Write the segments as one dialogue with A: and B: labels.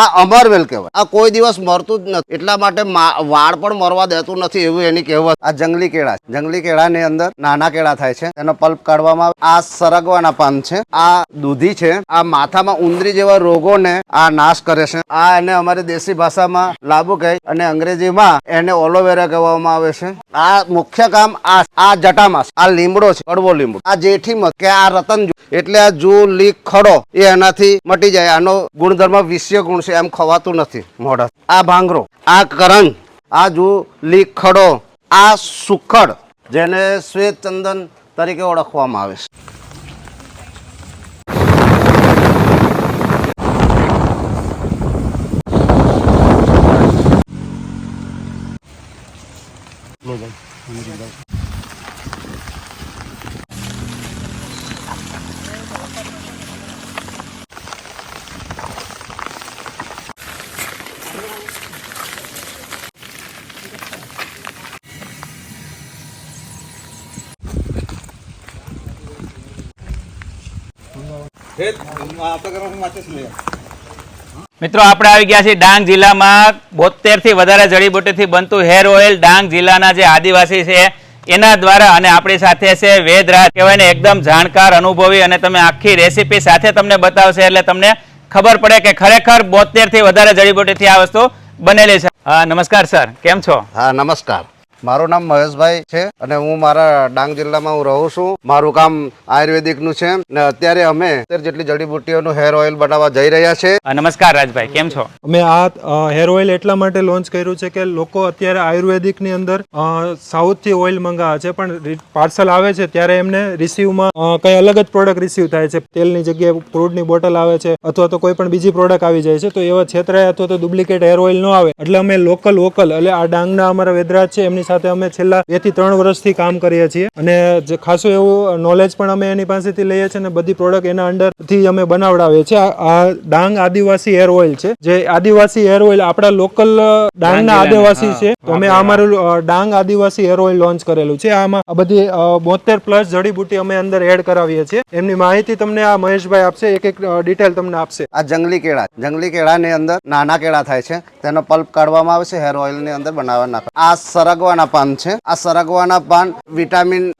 A: આ અમરવેલ કહેવાય. આ કોઈ દિવસ મરતું જ નથી. એટલા માટે વાળ પણ મરવા દેતું નથી એવું એની કહેવત. આ જંગલી કેળા જંગલી જંગલી કેળાની અંદર નાના કેળા થાય છે. એનો પલ્પ કાઢવામાં આ સરગવાના પાન છે. આ દૂધી છે. આ માથામાં ઉંદરી જેવા રોગોને આ નાશ કરે છે. આ એને અમારી દેશી ભાષામાં લાબુ કહે અને અંગ્રેજીમાં એને ઓલોવેરા કહેવામાં આવે છે. આ મુખ્ય કામ આ આ જટામાસ આ લીમડો છે. કડવો લીમડો. આ જેઠી કે આ રતન એટલે આ જુ લીક ખડો એ એનાથી મટી જાય. આનો ગુણધર્મ વિશ્વ ગુણ છે એમ ખવાતું નથી મોઢા આ ભાંગરો, આ કરંજ આ જુ લીખડો, આ સુખડ જેને શ્વેત ચંદન તરીકે ઓળખવામાં આવે છે.
B: મિત્રો, આપણે આવી ગયા છીએ ડાંગ જિલ્લામાં. બોતેરથી વધારે જડીબુટીથી બનતું હેર ઓઇલ ડાંગ જિલ્લાના જે આદિવાસી છે, એના દ્વારા અને આપણી સાથે છે વેદરાજ કહેવાય ને, એકદમ જાણકાર, અનુભવી અને તમે આખી રેસીપી સાથે તમને બતાવશે એટલે તમને ખબર પડે કે ખરેખર બોતેરથી વધારે જડીબુટીથી આ વસ્તુ બનેલી છે. નમસ્કાર, સર. કેમ છો?
A: હા, નમસ્કાર. મારું નામ મહેશભાઈ છે અને હું મારા ડાંગ જિલ્લામાં હું રહું છું. મારું કામ આયુર્વેદિકનું છે ને અત્યારે અમે જેટલી જડીબુટ્ટીઓનું હેર ઓઇલ બનાવવા જઈ રહ્યા છે.
B: નમસ્કાર રાજભાઈ કેમ છો?
C: અમે આ હેર ઓઇલ એટલા માટે લોન્ચ કર્યું છે કે લોકો અત્યારે આયુર્વેદિકની અંદર સાઉથથી ઓઇલ મંગાવે છે પણ પાર્સલ આવે છે ત્યારે એમને રિસીવમાં કંઈ અલગ જ પ્રોડક્ટ રિસીવ થાય છે. તેલની જગ્યાએ ક્રૂડની બોટલ આવે છે અથવા તો કોઈ પણ બીજી પ્રોડક્ટ આવી જાય છે તો એવા છેતરાય અથવા તો ડુપ્લિકેટ હેર ઓઇલ ન આવે. એટલે અમે લોકલ વોકલ એટલે આ ડાંગના અમારા વેદરાજ છે એમની સાથે અમે છેલ્લા બેથી ત્રણ વર્ષથી કામ કરીએ છીએ. અને જે ખાસું એવું નોલેજ પણ અમે એની પાસેથી લઈએ છીએ અને બધી પ્રોડક્ટ એના અંડરથી અમે બનાવડાવીએ છીએ. આ- ડાંગ આદિવાસી હેર ઓઇલ છે. જે આદિવાસી હેર ઓઇલ આપણા લોકલ ડાંગના આદિવાસી છે. તો અમે અમારું ડાંગ આદિવાસી હેર ઓઇલ લોન્ચ કરેલું છે. આમાં આ બધી બોતેર પ્લસ જડીબુટી અમે અંદર એડ કરાવીએ છીએ. એમની માહિતી તમને આ મહેશભાઈ આપશે. એક એક ડિટેલ તમને આપશે.
A: આ જંગલી કેળા. જંગલી કેળાની અંદર નાના કેળા થાય છે. તેનો પલ્પ કાઢવામાં આવે છે. હેર ઓઇલની અંદર બનાવવા નાખે આ સરગવાના પાન છે. આ સરગવાના પાન વિટામિન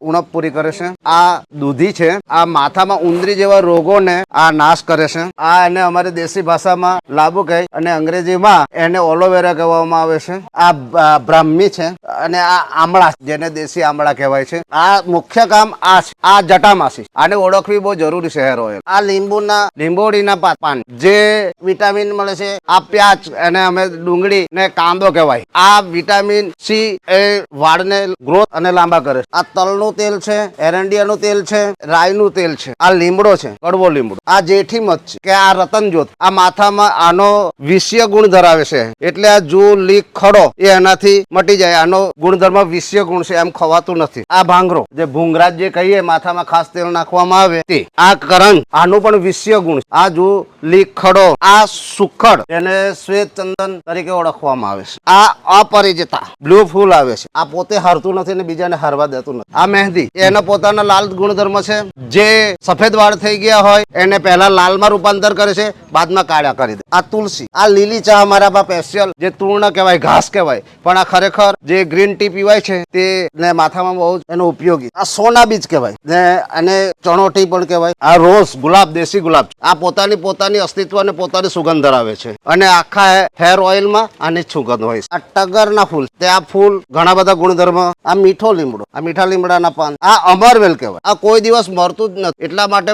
A: ઉણપ પૂરી કરે છે. આ દૂધી છે. આ માથામાં ઉંદરી જેવા રોગોને આ નાશ કરે છે. આ એને અમારી દેશી ભાષામાં લાભુ કહે અને અંગ્રેજીમાં એને ઓલોવેરા કહેવામાં આવે છે. આ બ્રાહ્મી છે અને આ આમળા, જેને દેશી આમળા કહેવાય છે. આ મુખ્ય કામ આ છે. આ જટામાસી. આને ઓળખવી બહુ જરૂરી છે હેર આ લીંબુના લીંબોડીના પાન જે વિટામિન મળે છે, આ પ્યાજ અને અમે ડુંગળી ને કાંદો કહેવાય. આ વિટામિન સી એ વાળને ગ્રોથ અને લાંબા કરે આ તલનું તેલ છે, એરંડિયાનું તેલ છે, રાઈનું તેલ છે. આ લીમડો છે, કડવો લીમડો. આ જેઠી મધ છે, કે આ રતન જ્યોત આ માથામાં આનો વિષય ગુણ ધરાવે છે. એટલે આ જુ લીક, ખડો, એ એનાથી મટી જાય. આનો ગુણધર્મ વિષય ગુણ છે, એમ ખવાતું નથી. આ ભાંગરો, જે ભૂંગરાજ જે કહીએ, માથામાં ખાસ તેલ નાખવામાં આવે તે. આ કરણ, આનું પણ વિષય ગુણ છે. આ જુ લીક, ખડો, આ સુખડ, એને શ્વેત ચંદન તરીકે ઓળખવામાં આવે છે. આ અપરિજિતા. બ્લુ ફૂલ આવે છે. આ પોતે હારતું નથી ને બીજાને હરવા દેતું નથી. આ મહેંદી, એનો પોતાના લાલ ગુણધર્મ છે. જે સફેદ વાળ થઈ ગયા હોય, એને પહેલા લાલમાં રૂપાંતર કરે છે, બાદમાં કાળા કરી દે. આ તુલસી, આ લીલી ચા અમારા બા સ્પેશિયલ જે તૂર્ણ કહેવાય, ઘાસ કહેવાય, પણ આ ખરેખર જે ગ્રીન ટી પીવાય છે, તે ને માથામાં બહુ એનો ઉપયોગી. આ સોના બીજ કહેવાય, ને અને ચણોટી પણ કહેવાય. આ રોઝ ગુલાબ, દેશી ગુલાબ. આ પોતાની પોતાની અસ્તિત્વ અને પોતાની સુગંધ ધરાવે છે. અને આખા હેર ઓઇલમાં આની સુગંધ હોય છે. આ ટગરના ફૂલ, તે આ ફૂલ, ઘણા બધા ગુણધર્મ, આ મીઠો લીમડો, આ મીઠા લીમડાના પાન, આ અમરવેલ કહેવાય. આ કોઈ દિવસ મરતું જ નથી. એટલા માટે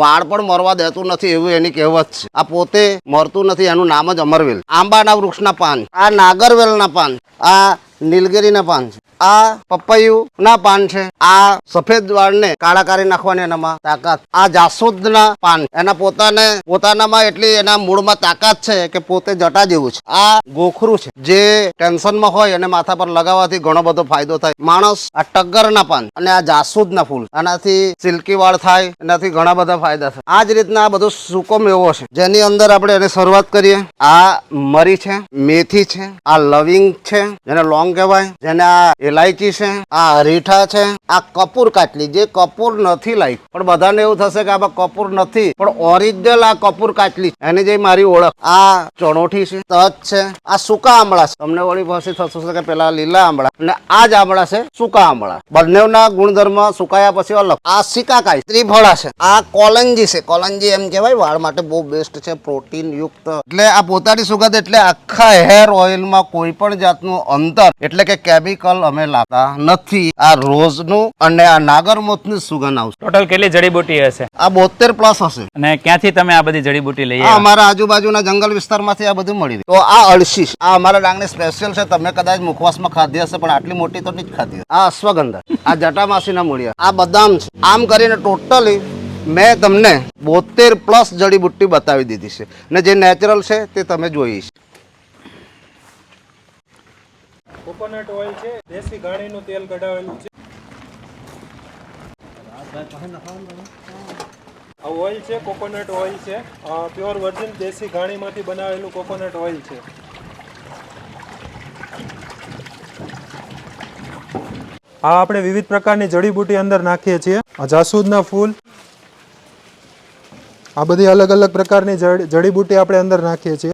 A: વાળ પણ મરવા દેતું નથી એવું એની કહેવત છે. આ પોતે મરતું નથી, એનું નામ જ અમરવેલ. આંબાના વૃક્ષના પાન, આ નાગરવેલના પાન, આ નીલગિરીના પાન છે. આ પપૈયું ના પાન છે. આ સફેદ વાળને કાળા કરી નાખવાની એનામાં તાકાત. આ જાસૂદના પાન. એના પોતાને, પોતાનામાં એટલી એના મૂળમાં તાકાત છે કે પોતે જટા જેવું છે. આ ગોખરું છે. જે ટેન્શનમાં હોય અને માથા પર લગાવવાથી ઘણો બધો ફાયદો થાય. માણસ આ ટગરના પાન અને આ જાસૂદના ફૂલ. આનાથી સિલ્કી વાળ થાય, એનાથી ઘણા બધા ફાયદા થાય. આ જ રીતના આ બધો સૂકો મેવો છે. જેની અંદર આપણે એની શરૂઆત કરીએ. આ મરી છે, મેથી છે, આ લવિંગ છે, જેને લોંગ કહેવાય, જેને આ ઇલાયચી છે? આ અરીઠા છે? આ કપૂર કાચલી જે કપૂર નથી લાઈ પણ બધાને એવું થશે કે આમાં કપૂર નથી. પણ ઓરિજિનલ આ કપૂર કાચલી એની જે મારી ઓળખ. આ ચણોઠી છે. તજ છે. આ સૂકા આમળા છે. તમને વળી પછી થશે કે પેલા લીલા આમળા અને આ જ આમળા છે સૂકા આમળા બંનેના ગુણધર્મ સુકાયા પછી અલગ. આ સિકાકાઈ ત્રિફળા છે. આ કોલંજી છે. કોલંજી એમ કહેવાય. વાળ માટે બહુ બેસ્ટ છે. પ્રોટીન યુક્ત. એટલે આ પોતાની સુગંધ એટલે આખા હેર ઓઇલમાં કોઈ પણ જાતનું અંતર. એટલે કે કેમિકલ અમે લાગતા નથી. આ રોઝનું અને આ નાગરમોથની સુગંધ આવશે.
B: ટોટલ કેટલી જડીબુટી હશે?
A: આ બોતેર પ્લસ હશે.
B: અને ક્યાંથી તમે આ બધી જડીબુટી લઈ
A: આ અમારા આજુબાજુના જંગલ વિસ્તારમાંથી આ બધું મળી તો આ અળસી આ અમારા ડાંગની સ્પેશિયલ છે. તમે કદાચ મુખવાસમાં ખાધી હશે પણ આટલી મોટી તો નહીં ખાધી. આ અશ્વગંધા. આ જટામાસીના મૂળિયા. આ બદામ છે. આમ કરીને ટોટલી મેં તમને બોતેર પ્લસ જડીબુટ્ટી બતાવી દીધી છે. ને જે નેચરલ છે તે તમે જોઈ છે
C: કોકોનટ ઓઇલ છે, દેશી ઘાણીનું તેલ કઢાવેલું છે. આ ઓઇલ છે, કોકોનટ ઓઇલ છે. પ્યોર વર્જિન દેશી ઘાણીમાંથી બનાવેલું કોકોનટ ઓઇલ છે. આ આપણે વિવિધ પ્રકારની જડીબુટી અંદર નાખીએ છીએ. જાસૂદના ફૂલ. આ બધી અલગ અલગ પ્રકારની જડ- જડીબુટી આપણે અંદર નાખીએ છીએ.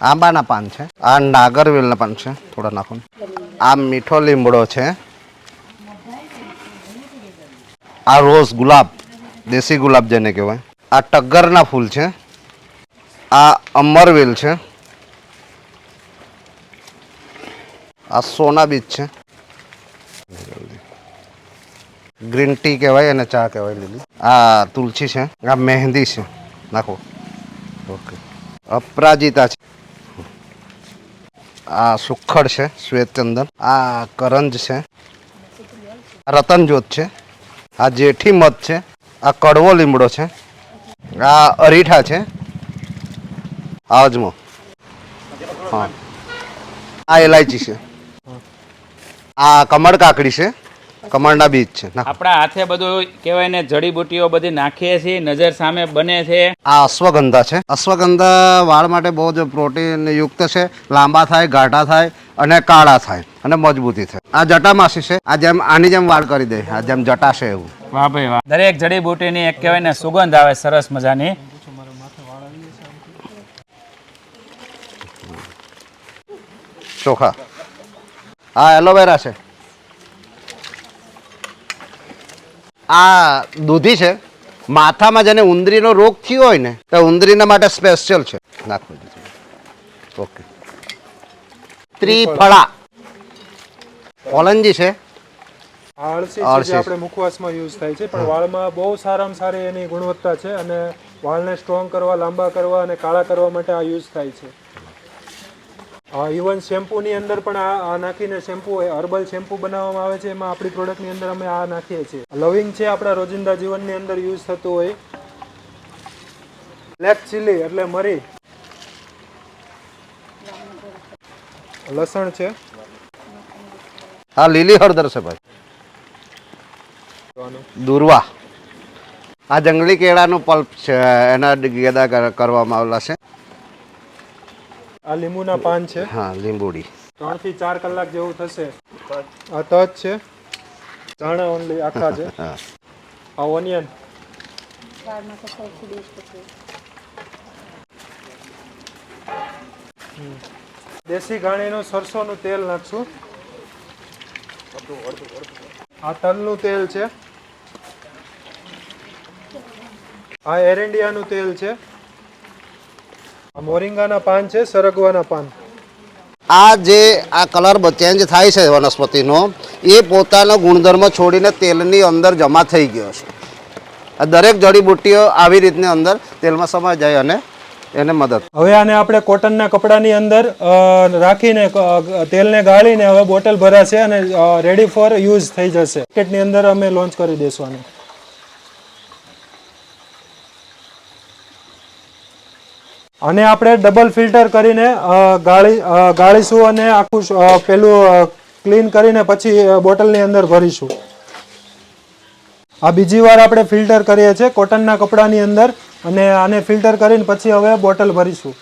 A: આંબાના પાન છે. આ નાગરવેલના પાન છે. થોડા નાખો આ મીઠો લીમડો છે. આ રોઝ ગુલાબ, દેશી ગુલાબ જેને કહેવાય. આ ટગરના ફૂલ છે. આ અમરવેલ છે. આ સોના બીજ છે. ગ્રીન ટી કહેવાય અને ચા કહેવાય લીલી. આ તુલસી છે. આ મહેંદી છે. નાખો. ઓકે. અપરાજિતા છે. આ સુખડ છે, શ્વેતચંદન. આ કરંજ છે. રતનજોત છે. આ જેઠી મધ છે. આ કડવો લીમડો છે. આ અરીઠા છે. આ હા. આ એલાયચી છે. આ કમળ કાકડી છે. કમળના બીજ છે.
B: આપણા હાથે બધું કહેવાય ને જડીબુટીઓ બધી નાખીએ છીએ નજર સામે બને છે.
A: આ અશ્વગંધા છે. અશ્વગંધા વાળ માટે બહુ જ પ્રોટીન યુક્ત છે લાંબા થાય ઘાટા થાય અને કાળા થાય અને મજબૂતી થાય. આ જટામાસી છે આ જેમ આની જેમ વાળ કરી દે આ જેમ જટા છે એવું.
B: વાહ ભાઈ વાહ. દરેક જડીબુટીની એક કહેવાય ને સુગંધ આવે સરસ મજાની.
A: ચોખા. આ એલોવેરા છે. આ દૂધી છે માથામાં જેને ઉંદરીનો રોગ થયો હોય ને તો ઉંદરીના માટે સ્પેશિયલ છે. નાખો ઓકે ત્રિફળા. ઓલંજી છે.
C: આળસી આપણે મુખવાસમાં યુઝ થાય છે પણ વાળમાં બહુ સારામાં સારી એની ગુણવત્તા છે અને વાળને સ્ટ્રોંગ કરવા લાંબા કરવા અને કાળા કરવા માટે આ યુઝ થાય છે. ઇવન શેમ્પૂની અંદર પણ આ નાખીને શેમ્પુ હર્બલ શેમ્પુ બનાવવામાં આવે છે એમાં આપણી પ્રોડક્ટની અંદર અમે આ નાખીએ છીએ. લવિંગ છે આપણા રોજિંદા જીવનની અંદર યુઝ થતું હોય. બ્લેક ચીલી એટલે મરી. લસણ છે.
A: હા લીલી હળદર છે ભાઈ. દુર્વા. આ જંગલી કેળાનું પલ્પ છે એના ગેદા કર- કરવામાં આવેલા છે.
C: આ લીંબુના પાન છે.
A: હા લીંબુડી.
C: ત્રણથી ચાર કલાક જેવું થશે. આ તજ છે. ધાણા ઓનલી આખા છે. આ ઓનિયન. દેશી ઘાણીનું સરસોનું તેલ નાખશું. આ તલનું તેલ છે. આ એરંડિયાનું તેલ છે. મોરિંગાના પાન છે સરગવાના પાન.
A: આ જે આ કલર ચેન્જ થાય છે વનસ્પતિનો એ પોતાનો ગુણધર્મ છોડીને તેલની અંદર જમા થઈ ગયો છે. આ દરેક જડીબુટ્ટીઓ આવી રીતની અંદર તેલમાં સમાઈ જાય અને એને મદદ
C: હવે આને આપણે કોટનના કપડાની અંદર રાખીને તેલને ગાળીને હવે બોટલ ભરાશે અને રેડી ફોર યુઝ થઈ જશે. માર્કેટની અંદર અમે લોન્ચ કરી દઈશું આને. અને આપણે ડબલ ફિલ્ટર કરીને ગાળી ગાળીશું અને આખું પેલું ક્લીન કરીને પછી બોટલની અંદર ભરીશું. આ બીજી વાર આપણે ફિલ્ટર કરીએ છીએ કોટનના કપડાની અંદર અને આને ફિલ્ટર કરીને પછી હવે બોટલ ભરીશું.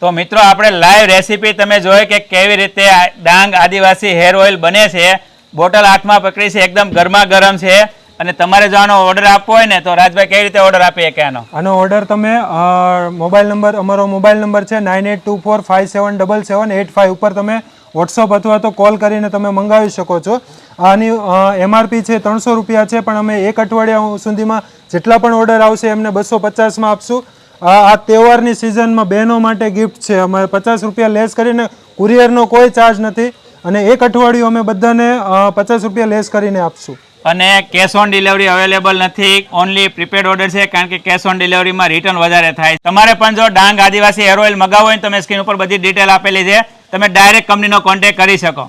B: તો મિત્રો, આપણે લાઈવ રેસીપી તમે જોઈ કે કેવી રીતે ડાંગ આદિવાસી હેર ઓઇલ બને છે. બોટલ હાથમાં પકડી છે, એકદમ ગરમા ગરમ છે. અને તમારે જો આનો ઓર્ડર આપવો હોય ને, તો રાજભાઈ કઈ રીતે ઓર્ડર આપીએ કે આનો?
C: આનો ઓર્ડર તમે મોબાઈલ નંબર અમારો મોબાઈલ નંબર છે nine eight two four five seven double seven eight five ઉપર તમે વોટ્સઅપ અથવા તો કોલ કરીને તમે મંગાવી શકો છો. આની એમઆરપી છે ત્રણસો રૂપિયા છે, પણ અમે એક અઠવાડિયા સુધીમાં જેટલા પણ ઓર્ડર આવશે એમને બસો પચાસમાં આપશું. આ તહેવારની સિઝનમાં બહેનો માટે ગિફ્ટ છે. અમે પચાસ રૂપિયા લેસ કરીને કુરિયરનો કોઈ ચાર્જ નથી. અને એક અઠવાડિયું અમે બધાને પચાસ રૂપિયા લેસ કરીને આપશું.
B: અને કેશ ઓન ડિલિવરી અવેલેબલ નથી ઓનલી પ્રીપેડ ઓર્ડર છે, કારણ કે કેશ ઓન ડિલિવરીમાં રિટર્ન વધારે થાય. તમારે પણ જો ડાંગ આદિવાસી હેર ઓઇલ મગાવો હોય તમે સ્ક્રીન ઉપર બધી ડિટેલ આપેલી છે. તમે ડાયરેક્ટ કંપનીનો કોન્ટેક્ટ કરી શકો.